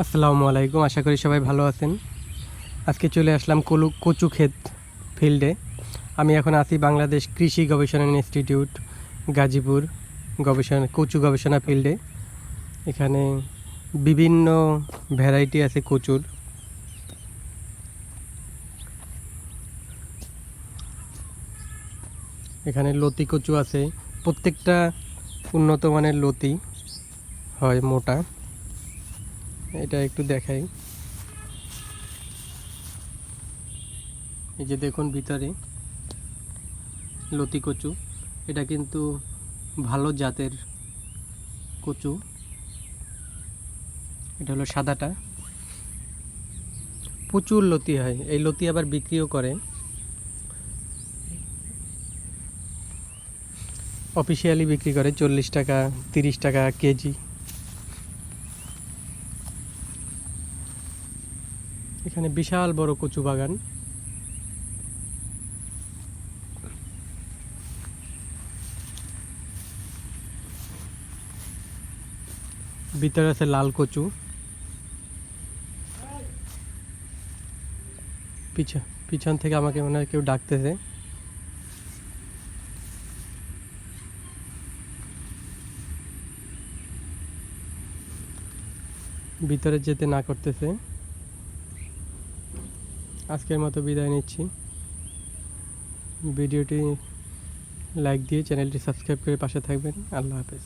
আসসালামু আলাইকুম, আশা করি সবাই ভালো আছেন। আজকে চলে আসলাম কলু কচু ক্ষেত ফিল্ডে। আমি এখন আছি বাংলাদেশ কৃষি গবেষণা ইনস্টিটিউট, গাজীপুর গবেষণা কচু গবেষণা ফিল্ডে। এখানে বিভিন্ন ভ্যারাইটি আছে কচুর। এখানে লতি কচু আছে। প্রত্যেকটা উন্নত মানের লতি হয় মোটা। এটা একটু দেখাই। এই যে দেখুন ভিতরে, লতি কচু। এটা কিন্তু ভালো জাতের কচু। এটা হলো সাদাটা। প্রচুর লতি হয়। এই লতি আবার বিক্রিও করে। অফিসিয়ালি বিক্রি করে চল্লিশ টাকা, তিরিশ টাকা কেজি। এখানে বিশাল বড় কচু বাগান। ভিতরে আছে লাল কচু। পিছন থেকে আমাকে মনে হয় কেউ ডাকতেছে। ভিতরে যেতে না করতেছে। আজকের মতো বিদায় নিচ্ছি। ভিডিওটি লাইক দিয়ে চ্যানেলটি সাবস্ক্রাইব করে পাশে থাকবেন। আল্লাহ হাফেজ।